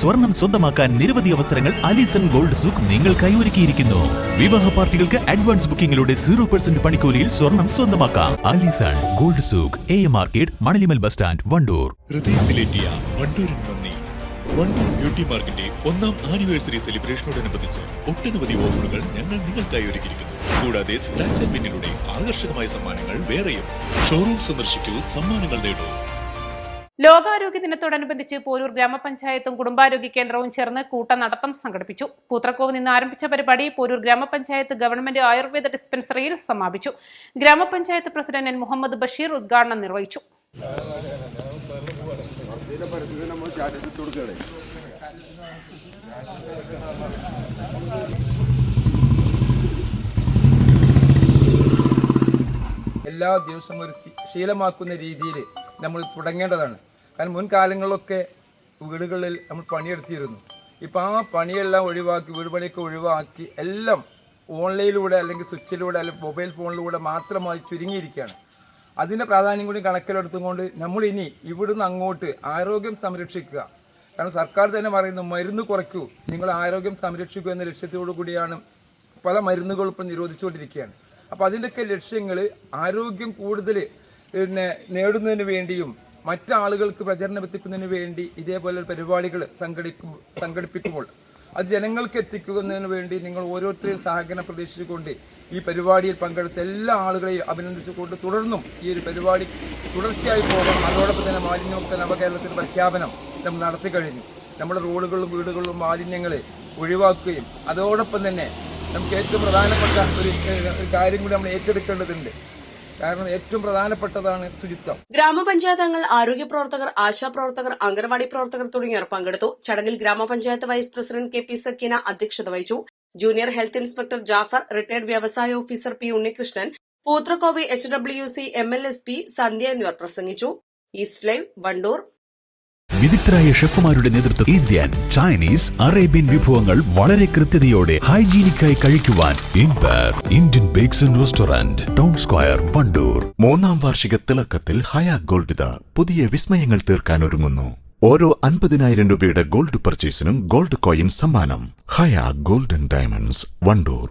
സ്വർണം സ്വന്തമാക്കാൻ നിരവധി അവസരങ്ങൾ അലിസൺ ഗോൾഡ് സൂക്ക് നിങ്ങൾക്കായി ഒരുക്കിയിരിക്കുന്നു വിവാഹ പാർട്ടികൾക്ക് അഡ്വാൻസ് ബുക്കിംഗിലൂടെ സീറോ പെർസെന്റ് പണിക്കൂലിയിൽ സ്വർണം സ്വന്തമാക്കാം. Alison gold souk a market Manalimal bus stand Wandoor. ഹൃദയത്തിലേറ്റിയ ബ്യൂട്ടി മാർക്കിന്റെ ഒന്നാം ആനിവേഴ്സറി സെലിബ്രേഷനോടനുബന്ധിച്ച് ഒട്ടനവധി ഓഫറുകൾ ഞങ്ങൾ നിങ്ങൾക്കായി ഒരുക്കിയിരിക്കുന്നു കൂടാതെ സ്ക്രാച്ച് ആൻഡ് ആകർഷകമായ സമ്മാനങ്ങൾ വേറെയും. ഷോറൂം സന്ദർശിക്കൂ സമ്മാനങ്ങൾ നേടൂ. ലോകാരോഗ്യ ദിനത്തോടനുബന്ധിച്ച് പോരൂർ ഗ്രാമപഞ്ചായത്തും കുടുംബാരോഗ്യ കേന്ദ്രവും ചേർന്ന് കൂട്ട നടത്തം സംഘടിപ്പിച്ചു. പൂത്രക്കോവ് നിന്ന് ആരംഭിച്ച പരിപാടി പോരൂർ ഗ്രാമപഞ്ചായത്ത് ഗവൺമെന്റ് ആയുർവേദ ഡിസ്പെൻസറിയിൽ സമാപിച്ചു. ഗ്രാമപഞ്ചായത്ത് പ്രസിഡന്റ് മുഹമ്മദ് ബഷീർ ഉദ്ഘാടനം നിർവഹിച്ചു. എല്ലാ ദിവസവും ഒരു ശീലമാക്കുന്ന രീതിയിൽ നമ്മൾ തുടങ്ങേണ്ടതാണ്. കാരണം മുൻകാലങ്ങളിലൊക്കെ വീടുകളിൽ നമ്മൾ പണിയെടുത്തിരുന്നു. ഇപ്പോൾ ആ പണിയെല്ലാം ഒഴിവാക്കി വീട് പണിയൊക്കെ ഒഴിവാക്കി എല്ലാം ഓൺലൈനിലൂടെ അല്ലെങ്കിൽ സ്വിച്ചിലൂടെ അല്ലെങ്കിൽ മൊബൈൽ ഫോണിലൂടെ മാത്രമായി ചുരുങ്ങിയിരിക്കുകയാണ്. അതിന്റെ പ്രാധാന്യം കൂടി കണക്കിലെടുത്തുകൊണ്ട് നമ്മൾ ഇനി ഇവിടുന്ന് അങ്ങോട്ട് ആരോഗ്യം സംരക്ഷിക്കുക. കാരണം സർക്കാർ തന്നെ പറയുന്നു മരുന്ന് കുറയ്ക്കൂ. നിങ്ങൾ ആരോഗ്യം സംരക്ഷിക്കൂ എന്ന ലക്ഷ്യത്തോടു കൂടിയാണ് പല മരുന്നുകളും ഇപ്പം നിരോധിച്ചുകൊണ്ടിരിക്കുകയാണ്. അപ്പോൾ അതിന്റെയൊക്കെ ലക്ഷ്യങ്ങൾ ആരോഗ്യം കൂടുതൽ പിന്നെ നേടുന്നതിന് വേണ്ടിയും മറ്റാളുകൾക്ക് പ്രചരണം എത്തിക്കുന്നതിന് വേണ്ടി ഇതേപോലെ പരിപാടികൾ സംഘടിക്കും സംഘടിപ്പിക്കുമ്പോൾ അത് ജനങ്ങൾക്ക് എത്തിക്കുന്നതിന് വേണ്ടി നിങ്ങൾ ഓരോരുത്തരെയും സഹകരണം പ്രതീക്ഷിച്ചുകൊണ്ട് ഈ പരിപാടിയിൽ പങ്കെടുത്ത എല്ലാ ആളുകളെയും അഭിനന്ദിച്ചുകൊണ്ട് തുടർന്നും ഈ ഒരു പരിപാടി തുടർച്ചയായി പോകണം അതോടൊപ്പം തന്നെ മാലിന്യമുക്ത നവകേരളത്തിന്റെ പ്രഖ്യാപനം നമ്മൾ നടത്തി കഴിഞ്ഞു. നമ്മുടെ റോഡുകളിലും വീടുകളിലും മാലിന്യങ്ങളെ ഒഴിവാക്കുകയും അതോടൊപ്പം തന്നെ നമുക്ക് ഏറ്റവും പ്രധാനപ്പെട്ട ഒരു കാര്യം കൂടി നമ്മൾ ഏറ്റെടുക്കേണ്ടതുണ്ട്. കാരണം ഏറ്റവും പ്രധാനപ്പെട്ടതാണ് ശുചിത്വം. ഗ്രാമപഞ്ചായത്ത് അംഗങ്ങൾ ആരോഗ്യ പ്രവർത്തകർ ആശാപ്രവർത്തകർ അംഗൻവാടി പ്രവർത്തകർ തുടങ്ങിയവർ പങ്കെടുത്തു. ചടങ്ങിൽ ഗ്രാമപഞ്ചായത്ത് vice president K P Sakeena അധ്യക്ഷത വഹിച്ചു. Junior health inspector Jafar retired വ്യവസായ officer P Unnikrishnan Poothrakkovi H W C M L S P Sandhya എന്നിവർ പ്രസംഗിച്ചു. East live Wandoor. വിദഗ്ധരായ ഷെഫുമാരുടെ നേതൃത്വം ഇന്ത്യൻ ചൈനീസ് അറേബ്യൻ വിഭവങ്ങൾ വളരെ കൃത്യതയോടെ ഹൈജീനിക്കായി കഴിക്കുവാൻ Indian bakes and restaurant town square Wandoor. മൂന്നാം വാർഷിക തിളക്കത്തിൽ ഹയാ ഗോൾഡിത പുതിയ വിസ്മയങ്ങൾ തീർക്കാൻ ഒരുങ്ങുന്നു. ഓരോ അൻപതിനായിരം രൂപയുടെ ഗോൾഡ് പർച്ചേസിനും ഗോൾഡ് കോയിൻ സമ്മാനം. Haya Golden Diamonds Wandoor.